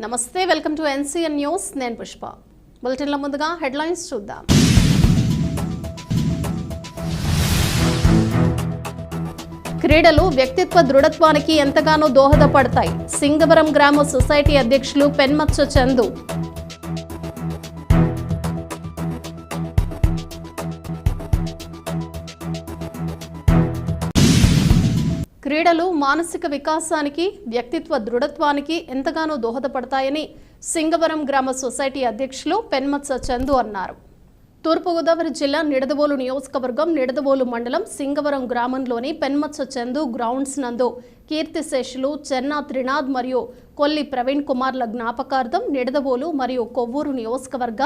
నమస్తే welcome to NCN news. నేను పుష్ప. బులెటిన్ల ముందుగా హెడ్లైన్స్ చూద్దాం. క్రీడలు వ్యక్తిత్వ దృఢత్వానికి ఎంతగానో దోహదపడతాయి. సింగవరం గ్రామ సొసైటీ అధ్యక్షులు పెన్మత్స చందు క్రీడలు మానసిక వికాసానికి వ్యక్తిత్వ దృఢత్వానికి ఎంతగానో దోహదపడతాయని సింగవరం గ్రామ సొసైటీ అధ్యక్షులు పెన్మత్స చందు అన్నారు. తూర్పుగోదావరి జిల్లా నిడదవోలు నియోజకవర్గం నిడదవోలు మండలం సింగవరం గ్రామంలోని పెన్మత్స చందు గ్రౌండ్స్ నందు కీర్తిశేషులు చెన్నా త్రినాథ్ మరియు కొల్లి ప్రవీణ్ కుమార్ల జ్ఞాపకార్థం నిడదవోలు మరియు కొవ్వూరు నియోజకవర్గ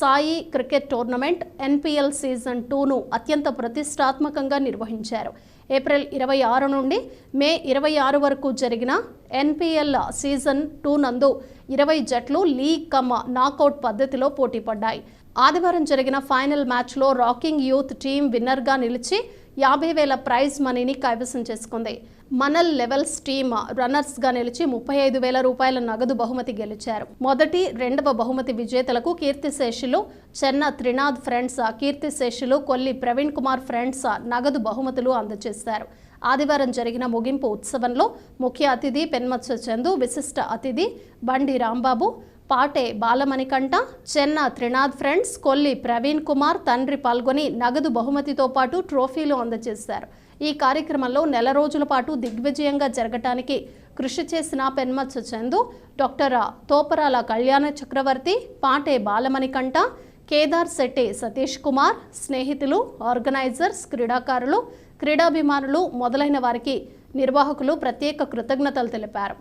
Sai cricket tournament NPL season టూను అత్యంత ప్రతిష్టాత్మకంగా నిర్వహించారు. ఏప్రిల్ ఇరవై ఆరు నుండి మే ఇరవై ఆరు వరకు జరిగిన ఎన్పిఎల్ సీజన్ టూ నందు ఇరవై జట్లు లీగ్ కమ్మ నాకౌట్ పద్ధతిలో పోటీ పడ్డాయి ఆదివారం జరిగిన ఫైనల్ మ్యాచ్లో రాకింగ్ యూత్ టీం విన్నర్గా నిలిచి యాభై వేల ప్రైజ్ మనీని కైవసం చేసుకుంది. మనల్ లెవెల్స్ టీమ్ రన్నర్స్గా నిలిచి ముప్పై ఐదు వేల రూపాయల నగదు బహుమతి గెలిచారు. మొదటి రెండవ బహుమతి విజేతలకు కీర్తిశేషులు చెన్న త్రినాథ్ ఫ్రెండ్స్ కీర్తిశేషులు కొల్లి ప్రవీణ్ కుమార్ ఫ్రెండ్స్ నగదు బహుమతులు అందజేశారు. ఆదివారం జరిగిన ముగింపు ఉత్సవంలో ముఖ్య అతిథి పెన్మత్స చందు విశిష్ట అతిథి బండి రాంబాబు పాటే బాలమణికంఠ చెన్న త్రినాథ్ ఫ్రెండ్స్ కొల్లి ప్రవీణ్ కుమార్ తండ్రి పాల్గొని నగదు బహుమతితో పాటు ట్రోఫీలు అందజేశారు. ఈ కార్యక్రమంలో నెల రోజుల పాటు దిగ్విజయంగా జరగటానికి కృషి చేసిన పెన్మత్స చందు డాక్టర్ తోపరాల కళ్యాణ చక్రవర్తి పాటే బాలమణికంఠ కేదార్ శెట్టి సతీష్ కుమార్ స్నేహితులు ఆర్గనైజర్స్ క్రీడాకారులు క్రీడాభిమానులు మొదలైన వారికి నిర్వాహకులు ప్రత్యేక కృతజ్ఞతలు తెలిపారు.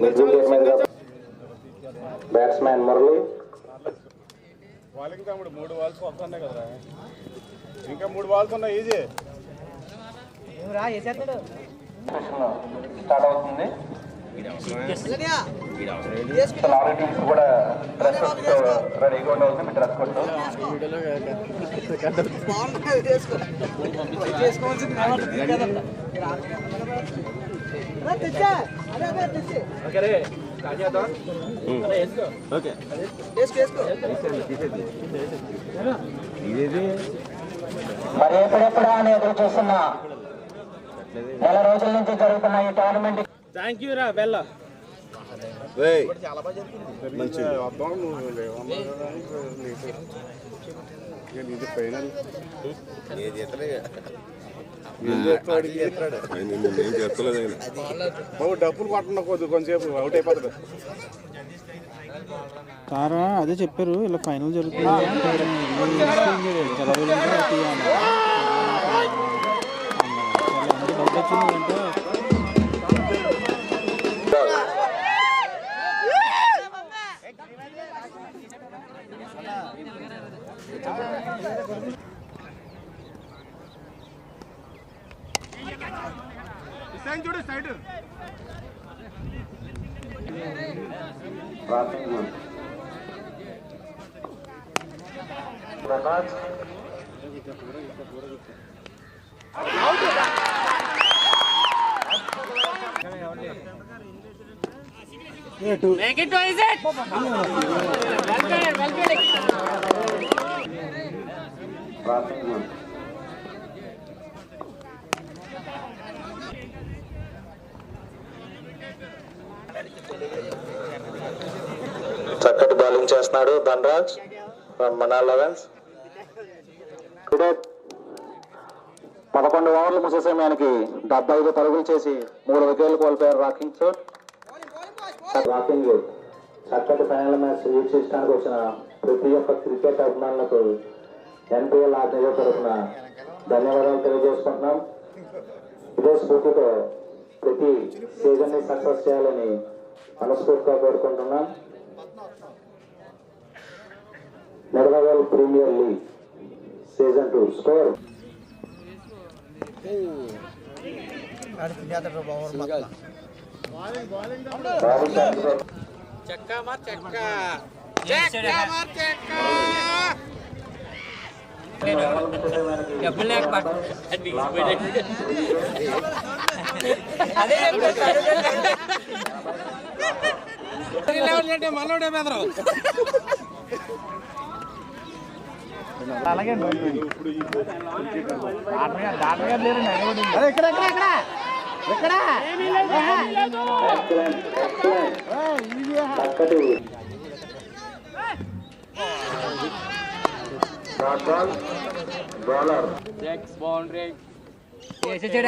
మిడిల్ మీదుగా బ్యాట్స్మెన్ మురళి వాళ్ళకి తమ్ముడు మూడు వాల్స్ వస్తున్నాయి కదరా ఇంకా మూడు వాల్స్ ఉన్నాయి ఈజీ సెషన్ స్టార్ట్ అవుతుంది. టీమ్స్ కూడా డ్రెస్ రెడీగా ఉండవలసింది మీ డ్రెస్ కోడ్ మరి ఎప్పుడెప్పుడా అని ఎదురు చూస్తున్నా? నెల రోజుల నుంచి జరుగుతున్న ఈ టోర్నమెంట్ థ్యాంక్ యూ రా బాబు డబ్బులు కొట్టండి కొద్ది కొంచెంసేపు అవుట్ అయిపోతుంది. సారా అదే చెప్పారు ఇలా ఫైనల్ జరుగుతుంది. వచ్చిందంటే చూడు సైడ్ చక్కటి బౌలింగ్ చేస్తున్నాడు ధనరాజ్ మన లెవెన్స్ పదకొండు ఓవర్లు ముసే సమయానికి డెబ్బై ఐదు పరుగులు చేసి మూడు వికెట్లు కోల్పోయారు రాకింగ్ చోట్ వాకింగ్. చక్కటి ఫైనల్ మ్యాచ్ వీక్షించడానికి వచ్చిన ప్రతి ఒక్క క్రికెట్ అభిమానులకు ఎన్పిఎల్ ఆర్టీఓ తరఫున ధన్యవాదాలు తెలియజేసుకుంటున్నాం. ఇదే స్ఫూర్తితో ప్రతి సీజన్ని సక్సెస్ చేయాలని మనస్ఫూర్తిగా కోరుకుంటున్నాం. Nedavagal premier league season two score. Babu Chandra excellent excellent చక్కటి డాట్ బాల్ బౌలర్ కంగ్రాట్స్ అలాగే excellent, excellent. Kakadu. Short ball, bowler. Six boundary. Yes, it's a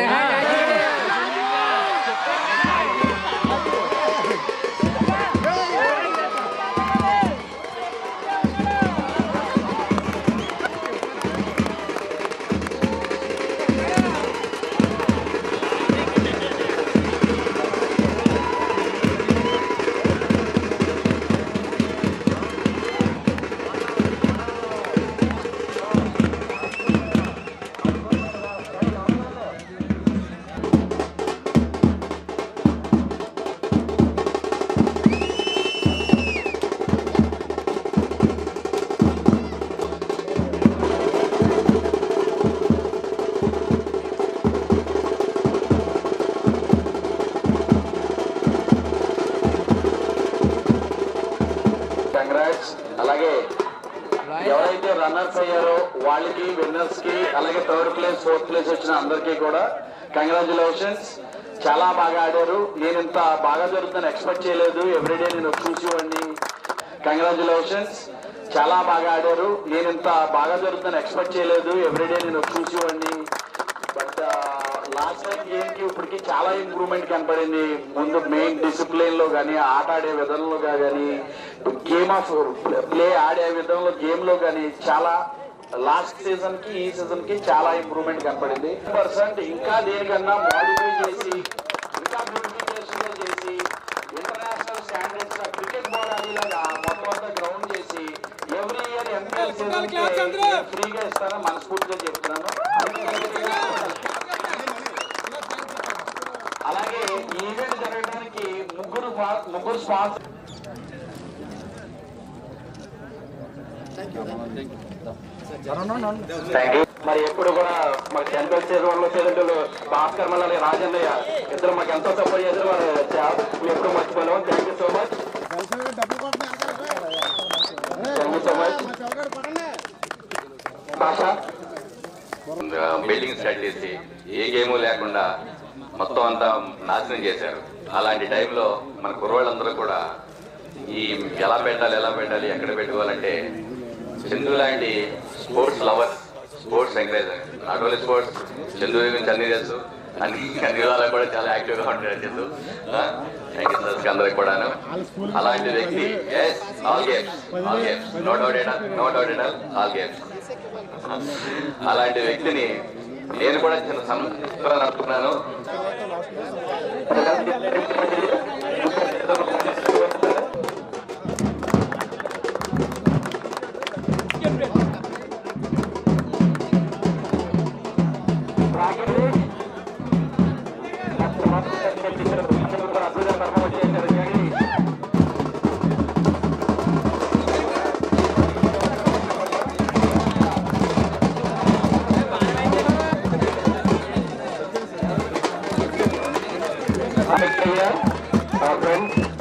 ఎవరైతే రన్నర్స్ అయ్యారో వాళ్ళకి విన్నర్స్కి అలాగే థర్డ్ ప్లేస్ ఫోర్త్ ప్లేస్ వచ్చిన అందరికీ కూడా కంగ్రాచులేషన్స్ చాలా బాగా ఆడారు. నేను ఇంత బాగా జరుగుతుందని ఎక్స్పెక్ట్ చేయలేదు. ఎవ్రీడే నేను చూసేవాడిని కంగ్రాచులేషన్స్ చాలా బాగా ఆడారు. నేను ఇంత బాగా జరుగుతుందని ఎక్స్పెక్ట్ చేయలేదు. ఎవ్రీడే నేను చూసేవాడిని బట్ లాస్ట్ టైం గేమ్కి ఇప్పటికి చాలా ఇంప్రూవ్మెంట్ కనపడింది. ముందు మెయిన్ డిసిప్లిన్లో కానీ ఆట ఆడే విధానంలో కానీ గేమ్ ఆఫ్ ప్లే ఆడే విధంలో గేమ్లో కానీ చాలా లాస్ట్ సీజన్కి ఈ సీజన్కి చాలా ఇంప్రూవ్మెంట్ కనపడింది. పర్సెంట్ ఇంకా దేనికన్నా మోడిఫై చేసి ఇంకా బ్యూటిఫికేషన్ చేసి ఇంటర్నేషనల్ స్టాండర్డ్స్ క్రికెట్ బోర్డ్ అడిలాగా మొత్తం అంతా గ్రౌండ్ చేసి ఎవ్రీ ఇయర్ ఎంపీఎల్ సీజన్కి ఫ్రీగా ఇస్తారని మనస్ఫూర్తిగా చెప్తున్నాను. అలాగే ఈ ఈవెంట్ జరగడానికి ముగ్గురు ముగ్గురు స్పాన్సర్ మరి ఎప్పుడు కూడా మాకు స్టేట్ వాళ్ళు వచ్చేటప్పుడు భాస్కర్ మళ్ళీ రాజన్నయ్య ఇద్దరు మాకు ఎంతో సపోర్ట్ చేశారు. మేము ఎప్పుడు మర్చిపోలేము. Thank you so much building start చేసి ఏ గేమ్ లేకుండా మొత్తం అంతా నాశనం చేశారు. అలాంటి టైంలో మన కుర్రోళ్ళందరూ కూడా ఈ ఎలా పెట్టాలి ఎలా పెట్టాలి ఎక్కడ పెట్టుకోవాలంటే చందు లాంటి sports lover sports encourager. Not only sports Chandu గురించి అన్ని తెలుసు. అన్ని అన్ని విధాలు కూడా చాలా యాక్టివ్గా ఉంటాడు చందు యంగ్స్టర్స్ అందరికి కూడాను అలాంటి వ్యక్తి. Yes all games all games no doubt at no doubt at all games అలాంటి వ్యక్తిని నేను కూడా చిన్న సంస్కరణ అనుకున్నాను. Thank you, uh.